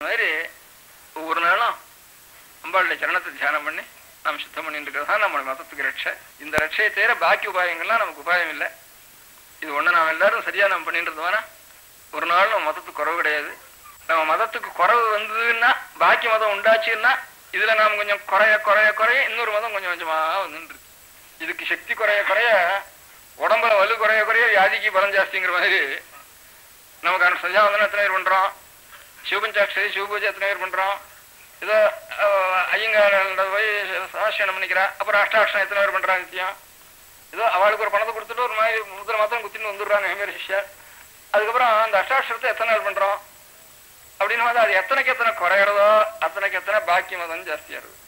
மாதிரி ஒவ்வொரு நாளும் அம்பாளுடைய சரணத்தை தியானம் பண்ணி நாம் சுத்தம் பண்ணிட்டு இருக்கிறது தான் நம்ம மதத்துக்கு ரட்சை. இந்த ரட்சையை தவிர பாக்கி உபாயங்கள்லாம் நமக்கு உபாயம் இல்லை. இது ஒன்று நாம் எல்லாரும் சரியாக நம்ம பண்ணிட்டு இருந்தோம்னா ஒரு நாள் நம்ம மதத்துக்கு குறவு கிடையாது. நம்ம மதத்துக்கு குறவு வந்ததுன்னா பாக்கி மதம் உண்டாச்சுன்னா இதில் நாம் கொஞ்சம் குறைய குறைய குறைய இன்னொரு மதம் கொஞ்சம் கொஞ்சமாக வந்துட்டு இதுக்கு சக்தி குறைய குறைய உடம்புல வலு குறைய குறைய வியாதிக்கு பலம் ஜாஸ்திங்கிற மாதிரி நமக்கான சஜாவந்தனம் எத்தனை பேர் சிவபஞ்சாட்சரி சிவபூஜை எத்தனை பேர் பண்றோம்? ஏதோ ஐயங்கார போய் சாட்சியம் பண்ணிக்கிறா அப்புறம் அஷ்டாட்சம் எத்தனை பேர் பண்றாங்க நித்தியம்? ஏதோ அவளுக்கு ஒரு பணத்தை கொடுத்துட்டு ஒரு மாதிரி முதிரை மாத்திரம் குத்தின்னு வந்துடுறாங்க என் பேர் சிஷ்யர். அதுக்கப்புறம் அந்த அஷ்டாட்சரத்தை எத்தனை நாள் பண்றோம்? அப்படின்னு வந்து அது எத்தனைக்கு எத்தனை குறையிறதோ அத்தனைக்கு எத்தனை பாக்கி மதம் ஜாஸ்தியா இருக்கு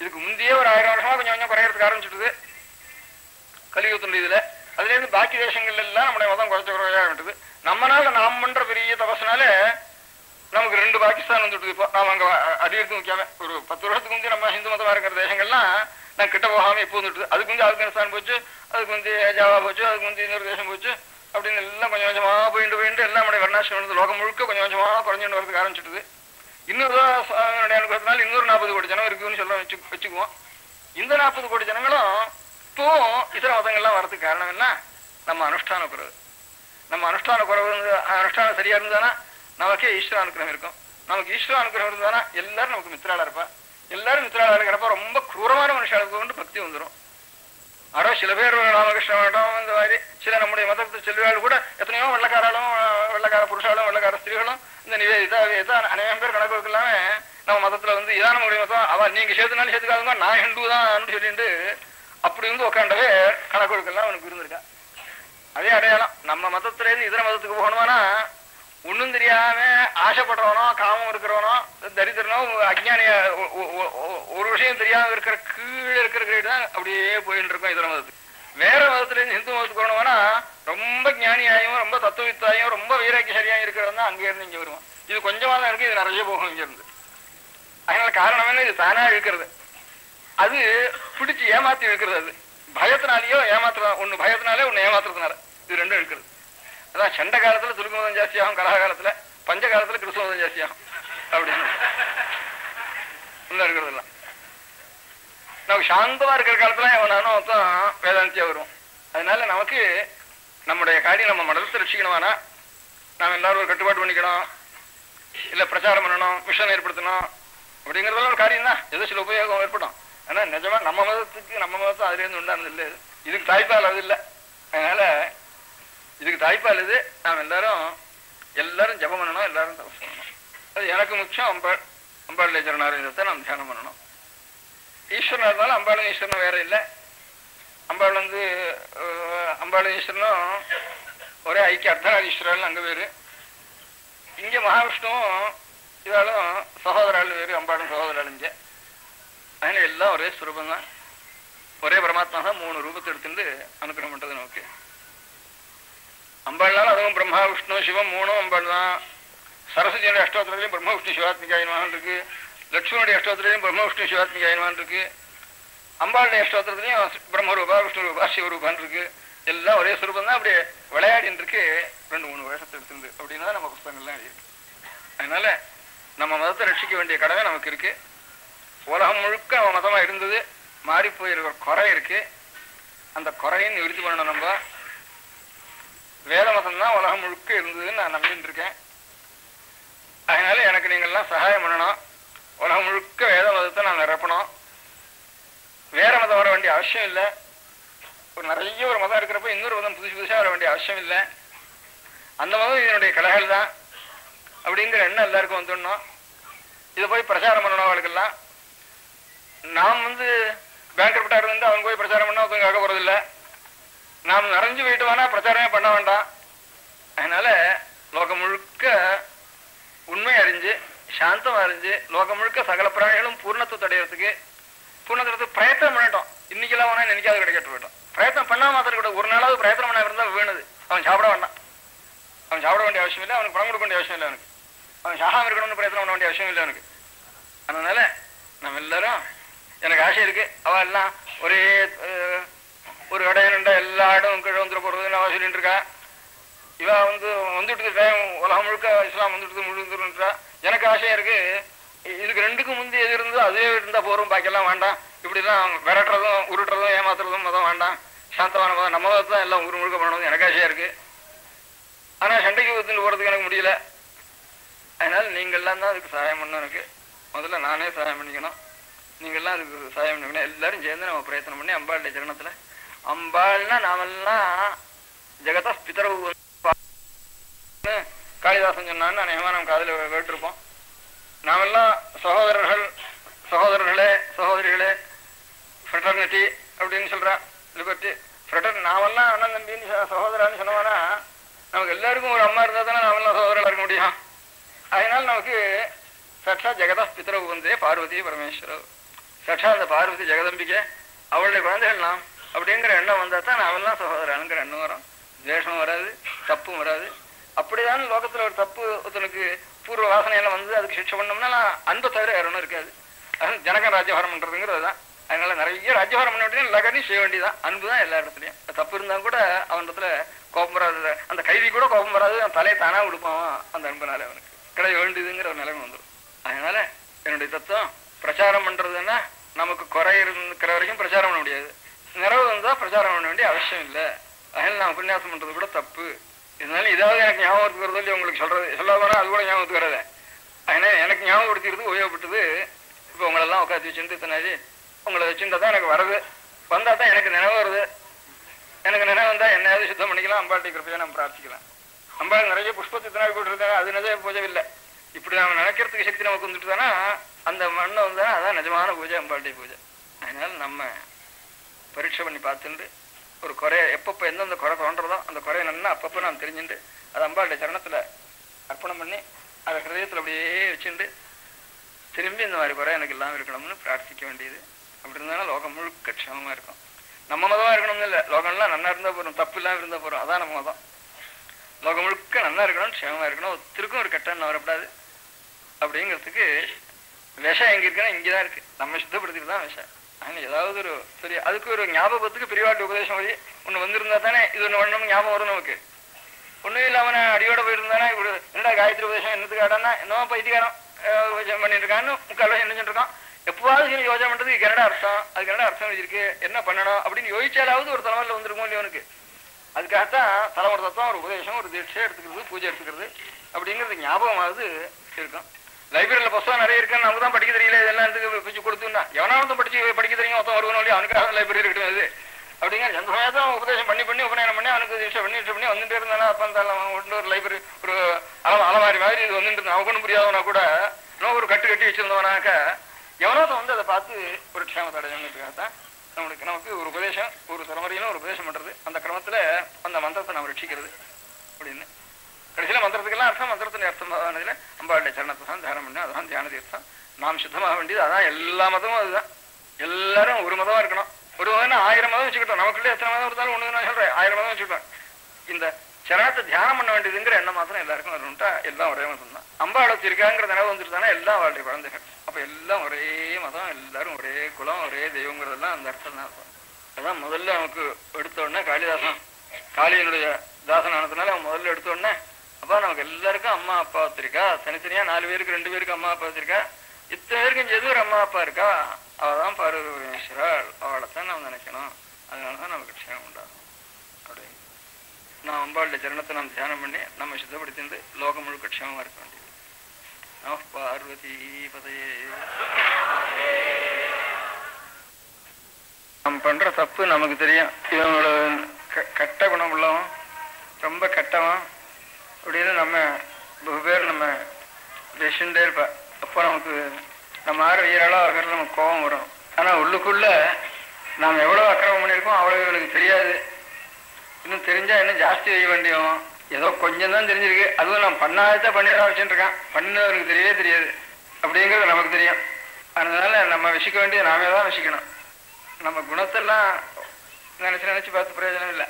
இதுக்கு முந்தையே ஒரு ஆயிரம் வருஷமா கொஞ்சம் கொஞ்சம் குறையறதுக்கு ஆரம்பிச்சுட்டுது கலியுகத்துடைய இதுல அதுல இருந்து பாக்கி தேசங்கள்ல எல்லாம் நம்முடைய மதம் குறைச்ச குறையாக விட்டது நம்மனால நாம் பண்ற பெரிய தபஸ்னால நமக்கு ரெண்டு பாகிஸ்தான் வந்துட்டு இப்போ நாம் அங்கே அடியெடுத்து முக்கியமே ஒரு பத்து வருஷத்துக்கு முந்தைய நம்ம ஹிந்து மதமாக இருக்கிற தேசங்கள்லாம் நான் கிட்ட போகாம இப்போ வந்துட்டு அதுக்கு வந்து ஆப்கானிஸ்தான் போச்சு அதுக்கு வந்து ஜாவா போச்சு அதுக்கு வந்து இன்னொரு தேசம் போச்சு. அப்படின்னு எல்லாம் கொஞ்சம் கொஞ்சமாக போயிட்டு போயிட்டு எல்லாம் நம்முடைய வர்ணாசிரம் வந்து லோகம் முழுக்க கொஞ்சம் கொஞ்சமாக குறைஞ்சிட்டு வரதுக்கு ஆரம்பிச்சிட்டுது. இன்னொரு அனுபவத்தினால இன்னொரு நாற்பது கோடி ஜனம் இருக்குதுன்னு சொல்ல வச்சு வச்சுக்குவோம். இந்த நாற்பது கோடி ஜனங்களும் இப்போவும் இதர மதங்கள்லாம் வரதுக்கு காரணம் என்ன? நம்ம அனுஷ்டான குறைவு நம்ம அனுஷ்டான குறைவு அனுஷ்டானம் சரியா இருந்தானா நமக்கே ஈஸ்வர அனுக்கிரகம் இருக்கும். நமக்கு ஈஸ்வர அனுகிரகம் இருந்தானா எல்லாரும் நமக்கு மித்திராளா இருப்பா. எல்லாரும் மித்திராளா இருக்கிறப்ப ரொம்ப குரூரமான மனுஷாளுக்கு கொண்டு பக்தி வந்துடும் ஆரோ சில பேர் ராமகிருஷ்ண இந்த மாதிரி சில நம்முடைய மதத்தை செல்வாள் கூட எத்தனையோ வெள்ளக்காராலும் வெள்ளக்கார புருஷாலும் வெள்ளக்கார ஸ்திரீகளும் இந்த நிவேதிதா வேதா அநேகம் பேர் கணக்கு வைக்கலாமே நம்ம மதத்துல வந்து இதான் நம்முடைய மதம் அவ நீங்க சேர்த்துனாலும் சேர்த்துக்காதுங்க நான் ஹிந்து தான் சொல்லிட்டு அப்படி இருந்து உட்காண்டவே கணக்கு வைக்கலாம் அவனுக்கு இருந்திருக்கா. அதே அடையாளம். நம்ம மதத்துல இருந்து இதர மதத்துக்கு போகணுமானா ஒன்றும் தெரியாம ஆசைப்படுறவனோ காமம் இருக்கிறவனோ தரித்திரனோ அஜ்ஞானிய ஒரு விஷயம் தெரியாம இருக்கிற கீழே இருக்கிற கிரேடு தான் அப்படியே போயிட்டு இருக்கோம் இதர மதத்துக்கு. வேற மதத்துல இருந்து இந்து மதத்துக்கு போகணும்னா ரொம்ப ஜானியாயும் ரொம்ப தத்துவத்தாயும் ரொம்ப வீராக்கியசாரியாயும் இருக்கிறவன் தான் அங்கே இருந்து வருவான். இது கொஞ்சமா தான் இருக்கு இது நிறைய போகும் இங்கிருந்து அதனால காரணம் என்ன? இது தானா இழுக்கிறது. அது பிடிச்சு ஏமாத்தி இழுக்கிறது அது. பயத்தினாலேயோ ஏமாத்துற ஒன்று பயத்தினாலே ஒன்று ஏமாத்துறதுனால இது ரெண்டும் இழுக்கிறது. அதான் சண்டை காலத்துல துலுக்குமதம் ஜாஸ்தியாகும் கலக காலத்துல பஞ்ச காலத்துல கிறிஸ்துவதம் ஜாஸ்தியாகும். அப்படின்னு. உள்ள இருக்கிறதெல்லாம். நமக்கு சாந்தமா இருக்கிற காலத்துல எவனானோ ஒருத்தன் வேதாந்தியா வரும். அதனால நமக்கு நம்முடைய காரியம் நம்ம மனத்தை ரசிக்கணுமானா நாம் எல்லாரும் ஒரு கட்டுப்பாடு பண்ணிக்கணும் இல்ல பிரச்சாரம் பண்ணணும் மிஷன் ஏற்படுத்தணும் அப்படிங்கறதெல்லாம் ஒரு காரியம் தான் ஏதோ சில உபயோகம் ஏற்படும். ஆனா நிஜமா நம்ம மதத்துக்கு நம்ம மதத்தை அதுலேருந்து உண்டானது இல்லை. இதுக்கு தாய்ப்பால் அது இல்லை. அதனால இதுக்கு தாய்ப்பால் இது நாம் எல்லாரும் எல்லாரும் ஜெபம் பண்ணணும் எல்லாரும் தபஸ் பண்ணணும். அது எனக்கு முக்கியம் அம்பாள் அம்பாள் சரணாரத்தை நாம் தியானம் பண்ணணும். ஈஸ்வரனா இருந்தாலும் அம்பாளும் ஈஸ்வரனும் வேற இல்லை. அம்பாள் வந்து அம்பாளும் ஈஸ்வரனும் ஒரே ஐக்கிய அர்த்தநாதீஸ்வரன் அங்கே பேர் இங்கே மகாவிஷ்ணுவும் இதாலும் சகோதராள் வேறு அம்பாளும் சகோதராள் இங்க. அதனால எல்லாம் ஒரே சுரூபம் தான் ஒரே பரமாத்மா தான் மூணு ரூபத்தை எடுத்துட்டு அனுக்கிரகம் பண்ணுறது நமக்கு அம்பாள்னாலும் அதுவும் பிரம்மா விஷ்ணு சிவம் மூணும் அம்பாள் தான் சரஸ்வதியோட அஷ்டோத்திரத்திலையும் பிரம்ம விஷ்ணு சிவாத்மிகாயனவான் இருக்கு லட்சுமணுடைய அஷ்டோத்திரத்திலையும் பிரம்ம விஷ்ணு சிவாத்மிகாயனவான் இருக்கு அம்பாளுடைய அஷ்டோத்திரத்திலையும் பிரம்மரூபா விஷ்ணு ரூபா சிவரூபான் இருக்கு எல்லாம் ஒரே சுரூபம் தான் அப்படியே விளையாடின்னு இருக்கு ரெண்டு மூணு வருஷத்தை எடுத்துருந்து அப்படின்னா நம்ம புஸ்தகங்கள்லாம் எழுதியிருக்கு அதனால நம்ம மதத்தை ரட்சிக்க வேண்டிய கடமை நமக்கு இருக்கு உலகம் முழுக்க அவன் மதமாக இருந்தது மாறி போயிருக்கிற குறை இருக்கு அந்த குறையை நிவர்த்தி பண்ணணும் நம்ம வேத மதம் தான் உலகம் முழுக்க இருந்ததுன்னு நான் நம்பின்னு இருக்கேன் அதனால எனக்கு நீங்கள்லாம் சகாயம் பண்ணணும். உலகம் முழுக்க வேத மதத்தை நான் நிரப்பணும் வேற மதம் வர வேண்டிய அவசியம் இல்லை. ஒரு நிறைய ஒரு மதம் இருக்கிறப்ப இன்னொரு மதம் புதுசு புதுசாக வர வேண்டிய அவசியம் இல்லை. அந்த மதம் இதனுடைய கலைகள் தான். அப்படிங்கிற எண்ணம் எல்லாருக்கும் வந்துடணும். இதை போய் பிரச்சாரம் பண்ணணும் அவளுக்கெல்லாம் நாம் வந்து பேங்க் இருந்து அவங்க போய் பிரச்சாரம் பண்ணால் ஒருத்தங்க கேட்க போறதில்ல. நாம் நிறைஞ்சு போயிட்டு வேணா பிரச்சாரமே பண்ண வேண்டாம். அதனால லோகம் முழுக்க உண்மை அறிஞ்சு சாந்தம் அறிஞ்சு லோகம் முழுக்க சகல பிராணிகளும் பூர்ணத்துவத்தை அடையிறதுக்கு பூர்ணத்துவத்துக்கு பிரயத்தனம் பண்ணிட்டோம். இன்னைக்கெல்லாம் வேணா நினைக்காத கிடைக்கட்டு போயிட்டோம். பிரயத்தனம் பண்ணா மாத்திரம் கூட ஒரு நாளாவது பிரயத்தனம் பண்ண இருந்தால் வேணுது. அவன் சாப்பிட வேண்டாம். அவன் சாப்பிட வேண்டிய அவசியம் இல்லை. அவனுக்கு பணம் கொடுக்க வேண்டிய அவசியம் இல்லை அவனுக்கு. அவன் சாகாம இருக்கணும்னு பிரயத்தனம் பண்ண வேண்டிய அவசியம் இல்லை அவனுக்கு. அதனால நம்ம எல்லாரும் எனக்கு ஆசை இருக்கு. அவ எல்லாம் ஒரே ஒரு இடையில எல்லா இடம் கீழே வந்துட போகிறதுன்னு அவன் சொல்லிட்டு இருக்கான். இவன் வந்து வந்துட்டு டைம் உலகம் முழுக்க இஸ்லாம் வந்துட்டு முழுந்துருன்றா எனக்கு ஆசையாக இருக்குது இதுக்கு ரெண்டுக்கும் முந்தி எது இருந்தோ அதே இருந்தால் போகிறோம் பாக்கெல்லாம் வேண்டாம். இப்படிலாம் விரட்டுறதும் உருட்டுறதும் ஏமாத்துறதும் மதம் வேண்டாம். சாந்தமான மதம். நம்ம மதத்தை தான் எல்லாம் ஊர் முழுக்க பண்ணணும். எனக்கு ஆசையாக இருக்குது ஆனால் சண்டைக்கு ஒத்துட்டு போகிறதுக்கு எனக்கு முடியல. அதனால் நீங்கள்லாம் தான் அதுக்கு சகாயம் பண்ணணும் எனக்கு. முதல்ல நானே சகாயம் பண்ணிக்கணும். நீங்கள்லாம் அதுக்கு சகாயம் பண்ணிக்கணும். எல்லாரும் சேர்ந்து நம்ம பிரயத்தனம் பண்ணி அம்பாளுடைய சரணத்தில் அம்பாள்னா நாமெல்லாம் ஜெகதா பிதரவு காளிதாசன் சொன்னான்னு அநேகமா நம்ம காதுல கேட்டிருப்போம் நாமெல்லாம் சகோதரர்கள் சகோதரர்களே சகோதரிகளே ஃப்ரெட்டர்னிட்டி அப்படின்னு சொல்றான் லிபர்ட்டி ஃப்ரெட்டர் நாமெல்லாம் அண்ணன் தம்பின்னு சகோதரான்னு சொன்னோம்னா நமக்கு எல்லாருக்கும் ஒரு அம்மா இருந்தா தானே நாமெல்லாம் சகோதரர்களா இருக்க முடியும். அதனால நமக்கு சட்டா ஜெகதா பித்திரவு வந்தே பார்வதி பரமேஸ்வரர். சட்டா அந்த பார்வதி ஜெகதம்பிக்கை அவளுடைய குழந்தைகள்லாம் அப்படிங்கிற எண்ணம் வந்தா தான் நாமெல்லாம் சகோதரனுங்கிற எண்ணம் வரும். துவேஷம் வராது தப்பும் வராது. அப்படிதான் லோகத்தில் ஒரு தப்பு ஒருத்தனுக்கு பூர்வ வாசனையெல்லாம் வந்து அதுக்கு சிக்ஷை பண்ணோம்னா நான் அன்பை தவிர வேற ஒன்றும் இருக்காது. அதான் ஜனகன் ராஜ்யபாரம் பண்ணுறதுங்கிறது தான் அதனால நிறைய ராஜ்யபாரம் பண்ண வேண்டியது லகனையும் செய்ய வேண்டியதான் அன்பு தான் எல்லா இடத்துலையும். தப்பு இருந்தால் கூட அவனிடத்துல கோபம் வராது. அந்த கைதி கூட கோபம் வராது. அவன் தலையை தானாக கொடுப்பான் அந்த அன்புனால அவனுக்கு. கிடை வேண்டியதுங்கிற ஒரு நிலைமை வந்துடும் அதனால என்னுடைய தத்துவம் பிரச்சாரம் பண்ணுறதுன்னா நமக்கு குறை இருக்கிற வரைக்கும் பிரச்சாரம் பண்ண முடியாது. நிறைவு வந்தால் பிரச்சாரம் பண்ண வேண்டிய அவசியம் இல்லை. அதனால் நான் உபன்யாசம் பண்ணுறது கூட தப்பு. இருந்தாலும் இதாவது எனக்கு ஞாபகத்துக்கு வருது இல்லை உங்களுக்கு சொல்றது போனால் அது கூட ஞாபகத்துக்கு வராது அதனால் எனக்கு ஞாபகப்படுத்திக்கிறது உபயோகப்பட்டது. இப்போ உங்களெல்லாம் உட்காந்து வச்சுட்டு இத்தனாச்சு உங்களை வச்சுருந்தா தான் எனக்கு வருது. வந்தால் தான் எனக்கு நினைவு வருது. எனக்கு நினைவு வந்தால் என்னையாவது சுத்தம் பண்ணிக்கலாம் அம்பாட்டி கிருப்பையா நம்ம பிரார்த்திக்கலாம். அம்பாள் நிறைய புஷ்பத்தை இத்தனை போட்டுருக்காங்க அது நிஜ பூஜை இல்லை இப்படி நம்ம நினைக்கிறதுக்கு சக்தி நமக்கு வந்துட்டு தானே அந்த மண்ணை வந்தால் அதான் நிஜமான பூஜை அம்பாட்டி பூஜை. அதனால் நம்ம பரீட்சை பண்ணி பார்த்துட்டு ஒரு குறைய எப்பப்போ எந்தெந்த குறை தோன்றதோ அந்த குறை நல்லா அப்பப்போ நான் தெரிஞ்சுட்டு அது அம்பாளுடைய சரணத்துல அர்ப்பணம் பண்ணி அதை ஹிரதயத்தில் அப்படியே வச்சுட்டு திரும்பி இந்த மாதிரி குறை எனக்கு இல்லாமல் இருக்கணும்னு பிரார்த்திக்க வேண்டியது. அப்படி இருந்தாலும் லோகம் முழுக்க க்ஷமமாக இருக்கும். நம்ம மதமாக இருக்கணும்னு இல்லை லோகம்லாம் நல்லா இருந்தால் போகிறோம் தப்பு இல்லாமல் இருந்தால் போகிறோம் அதான் நம்ம மதம். லோகம் முழுக்க நல்லா இருக்கணும் க்ஷமமாக இருக்கணும் ஒருத்தருக்கும் ஒரு கட்டம் வரப்படாது. அப்படிங்கிறதுக்கு விஷம் எங்கே இருக்குன்னா இங்கதான் இருக்கு. நம்ம சுத்தப்படுத்திட்டு தான் விஷம். ஆனால் ஏதாவது ஒரு சரி அதுக்கு ஒரு ஞாபகத்துக்கு பிரிவாட்டு உபதேசம் வழி ஒன்று வந்திருந்தா தானே இது ஒன்று பண்ணணும் ஞாபகம் வரும் நமக்கு. ஒன்றும் இல்லை நான் அடியோட போயிருந்தானே இப்படி என்னடா காயத்ரி உபதேசம் என்னத்துக்கு ஆடானா என்னவோ பைத்தியகாரம் யோஜனை பண்ணிட்டு இருக்கான்னு முக்கால் என்ன நினைச்சிட்டு இருக்கான் எப்பவாவது யோஜனை யோசனை கனடா அர்த்தம்? அது கன்னடா அர்த்தம் வச்சிருக்கு? என்ன பண்ணணும்? அப்படின்னு யோசிச்சாலாவது ஒரு தலைமையில் வந்திருக்கும் இல்லையா அவனுக்கு. அதுக்காகத்தான் தலைமுறை தத்துவம் ஒரு உபதேசம் ஒரு தீட்சை எடுத்துக்கிறது பூஜை எடுத்துக்கிறது அப்படிங்கிறது ஞாபகமாவது இருக்கும். லைப்ரரியில் புஸ்தகம் நிறைய இருக்குன்னு நமக்கு தான் படிக்க தெரியல. இதெல்லாம் எடுத்து பிச்சு கொடுத்துன்னா? எவனாவது படிச்சு படிக்க தெரியும். ஒருத்தன் வருவனும் இல்லையா? அவனுக்காக லைப்ரரி இருக்கட்டும் இது அப்படிங்கிற எந்த சமயத்தும் உபதேசம் பண்ணி பண்ணி உபநயனம் பண்ணி அவனுக்கு விஷயம் பண்ணி பண்ணி வந்துட்டு இருந்தானா? அப்போ அந்த ஒன்று ஒரு லைப்ரரி ஒரு அல அலமாரி மாதிரி இது வந்துட்டு இருந்தான். அவனுக்கு புரியாதவனா கூட இன்னும் ஒரு கட்டு கட்டி வச்சிருந்தவனாக்க எவனாவது வந்து அதை பார்த்து ஒரு க்ஷேமத்தை அடைஞ்சவங்கிறதுக்காக தான் நம்மளுக்கு நமக்கு ஒரு உபதேசம் ஒரு தலைமுறையிலும் ஒரு உபதேசம் பண்ணுறது அந்த கிரமத்தில் அந்த மந்திரத்தை நம்ம ரட்சிக்கிறது. அப்படின்னு. கடைசியில மந்திரத்துக்கெல்லாம் அர்த்தம் மந்திரத்தின் அர்த்தம் ஆனதுல அம்பாளுடைய சரணத்தை தான் தியானம் பண்ணி அதான் தியான தீர்த்தம் நாம் சுத்தமாக வேண்டியது அதான் எல்லா மதமும் அதுதான். எல்லாரும் ஒரு மதமாக இருக்கணும். ஒரு மதம் ஆயிரம் மதம் வச்சுக்கிட்டோம். நமக்குள்ள எத்தனை மதம் இருந்தாலும் ஒன்று நான் சொல்கிறேன் ஆயிரம் மதம் வச்சுக்கிட்டோம். இந்த சரணத்தை தியானம் பண்ண வேண்டியதுங்கிற எண்ணம் மாத்திரம் எல்லாருக்கும் வரணும்ட்டா எல்லாம் ஒரே மதம் தான். அம்பாள் வச்சிருக்காங்கிற நினைவு வந்துருந்தானா எல்லாம் அவளுடைய குழந்தைகள். அப்ப எல்லாம் ஒரே மதம் எல்லாரும் ஒரே குலம் ஒரே தெய்வங்கிறதெல்லாம் அந்த அர்த்தம் தான். இருக்கும். அதான் முதல்ல நமக்கு எடுத்த உடனே காளிதாசன் காளியனுடைய தாசன் ஆனதுனால அவன் முதல்ல எடுத்த உடனே அப்பா நமக்கு எல்லாருக்கும் அம்மா அப்பா வச்சிருக்கா தனித்தனியா நாலு பேருக்கு ரெண்டு பேருக்கு அம்மா அப்பா வச்சிருக்கா இத்தனை பேருக்கும் எது ஒரு அம்மா அப்பா இருக்கா? அவதான் பார்வதி பரமேஸ்வராள் அவளை தான் நாம் நினைக்கணும். அதனாலதான் நமக்கு க்ஷேமம் உண்டாகும். அப்படி. நான் அம்பாளுடைய சரணத்தை நாம் தியானம் பண்ணி நம்ம சுத்தப்படுத்திருந்து லோகம் முழுக்க க்ஷேமமா இருக்க வேண்டியது. நம பார்வதி பதையே நம்ம பண்ற தப்பு நமக்கு தெரியும். இவனோட க- கெட்ட குணம் உள்ளவன் ரொம்ப கெட்டவன் அப்படின்னு நம்ம வெகு பேர் நம்ம பேசிட்டே இருப்பா. அப்போ நமக்கு நம்ம ஆறு வீரலோ ஆகிறது நமக்கு கோபம் வரும். ஆனால் உள்ளுக்குள்ள நாம் எவ்வளோ அக்கிரமம் பண்ணியிருக்கோம் அவ்வளோ இவனுக்கு தெரியாது. இன்னும் தெரிஞ்சால் இன்னும் ஜாஸ்தி செய்ய வேண்டியும்? ஏதோ கொஞ்சம் தான் தெரிஞ்சிருக்கு. அதுவும் நான் பண்ணாதான் பண்ணிட வச்சுட்டு பண்ணவருக்கு தெரியவே தெரியாது. அப்படிங்கிறது நமக்கு தெரியும். அதனால நம்ம விஷிக்க வேண்டியது நாமே தான் விஷிக்கணும் நம்ம குணத்தெல்லாம் நினச்சி நினச்சி பார்த்து பிரயோஜனம் இல்லை.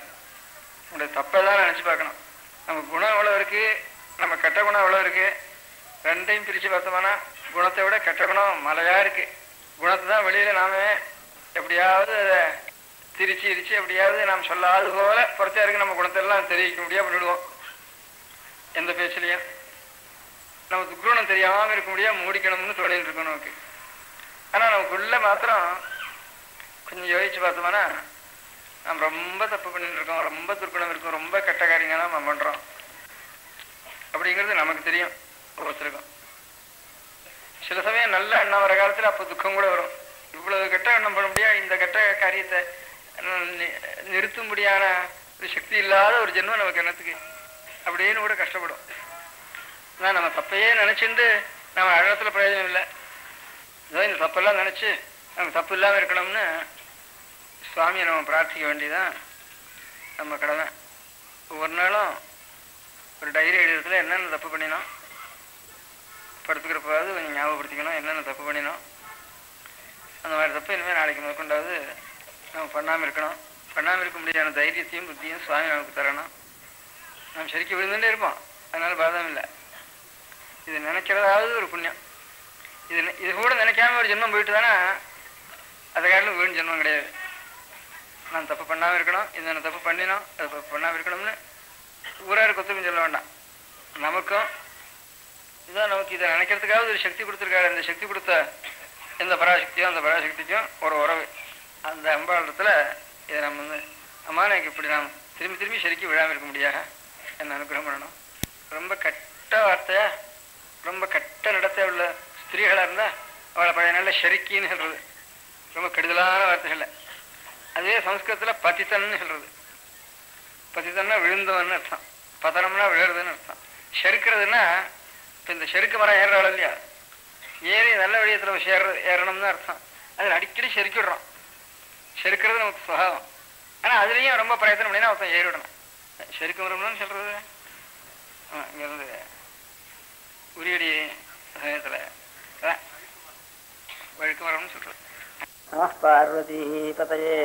நம்முடைய தப்பை தான் நினச்சி பார்க்கணும். நம்ம குணம் எவ்வளோ இருக்கு? நம்ம கெட்ட குணம் எவ்வளோ இருக்கு? ரெண்டையும் பிரித்து பார்த்தோம்னா குணத்தை விட கெட்ட குணம் மலையாக இருக்கு. குணத்தை தான் வெளியில் நாம எப்படியாவது அதை திரிச்சு இரிச்சு எப்படியாவது நாம் சொல்லாது போல புறத்தா இருக்கு. நம்ம குணத்தெல்லாம் தெரிவிக்க முடியாது விடுவோம் எந்த பேச்சுலையும். நம்ம துக்குணம் தெரியாமல் இருக்க முடியாது. மூடிக்கணும்னு தொழில் இருக்கோம் நமக்கு. ஆனால் நமக்குள்ள மாத்திரம் கொஞ்சம் யோசிச்சு பார்த்தோம்னா நம்ம ரொம்ப தப்பு பண்ணிட்டு இருக்கோம் ரொம்ப துர்க்குணம் இருக்கும் ரொம்ப கெட்ட காரியங்கள்லாம் நம்ம பண்றோம். அப்படிங்கிறது நமக்கு தெரியும் ஒவ்வொருத்தருக்கும். சில சமயம் நல்ல எண்ணம் வர காலத்துல அப்போ துக்கம் கூட வரும். இவ்வளவு கெட்ட எண்ணம் பண்ண முடியாது இந்த கெட்ட காரியத்தை நிறுத்தும்படியான ஒரு சக்தி இல்லாத ஒரு ஜென்மம் நமக்கு என்னத்துக்கு? அப்படின்னு கூட கஷ்டப்படும். ஆனா நம்ம தப்பையே நினைச்சுட்டு நம்ம அழகத்துல பிரயோஜனம் இல்லை. ஏதோ இந்த தப்பெல்லாம் நினைச்சு நம்ம தப்பு இல்லாம இருக்கணும்னு சுவாமியை நம்ம பிரார்த்திக்க வேண்டியதான் நம்ம கடமை. ஒவ்வொரு நாளும் ஒரு டைரி எழுதுறதுல என்னென்ன தப்பு பண்ணினோம்? படுத்துக்கிறப்பாவது கொஞ்சம் ஞாபகப்படுத்திக்கணும். என்னென்ன தப்பு பண்ணினோம்? அந்த மாதிரி தப்பு இனிமேல் நாளைக்கு முதற்கொண்டாவது நம்ம பண்ணாமல் இருக்கணும். பண்ணாமல் இருக்க முடியாத தைரியத்தையும் புத்தியும் சுவாமி நமக்கு தரணும். நம்ம சரிக்கு விழுந்துட்டே இருப்போம். அதனால பாதம் இல்லை. இது நினைக்கிறதாவது ஒரு புண்ணியம். இது இது கூட நினைக்காம ஒரு ஜென்மம் போயிட்டு தானே அதை காட்டிலும் வீண் ஜென்மம் கிடையாது. நான் தப்பு பண்ணாமல் இருக்கணும் இது நான் தப்பு பண்ணினோம் அது தப்பு பண்ணாமல் இருக்கணும்னு ஊராக கொத்துக்கும் சொல்ல வேண்டாம். நமக்கும் இதான் நமக்கு இதை நினைக்கிறதுக்காவது ஒரு சக்தி கொடுத்துருக்காரு. அந்த சக்தி கொடுத்த எந்த பராசக்தியும் அந்த பராசக்திக்கும் ஒரு உறவு. அந்த அம்பாளத்தில் இதை நம்ம வந்து அம்மா எனக்கு இப்படி நாம் திரும்பி திரும்பி செருக்கி விழாமல் இருக்க முடியாது? என்ன அனுகிரகம் பண்ணணும்? ரொம்ப கட்ட வார்த்தையா? ரொம்ப கட்ட நடத்த உள்ள ஸ்திரீகளாக இருந்தால் அவளை பழைய நல்ல செருக்கின்னு சொல்கிறது ரொம்ப கெடுதலான வார்த்தைகள் அதே சம்ஸ்கிருதத்தில் பதித்தன்னு சொல்றது. பதித்தன்னா விழுந்தவன் அர்த்தம். பதனம்னா விழுறதுன்னு அர்த்தம். செருக்கிறதுன்னா இப்போ இந்த செருக்கு மரம் ஏறுறாள் இல்லையா? ஏறி நல்ல வழியத்தில் சேர ஏறணும்னு அர்த்தம். அதில் அடிக்கடி செருக்கிடுறோம். செருக்கிறது நமக்கு சுபாவம் ஆனால் அதுலேயும் ரொம்ப பிரயத்தனம் பண்ணினா ஒருத்தன் ஏறிவிடணும். செருக்கு மரம்னு சொல்கிறது இங்கேருந்து உரியடி சமயத்தில் வழுக்கு மரம்னு சொல்கிறது நம பார்வதி பதையே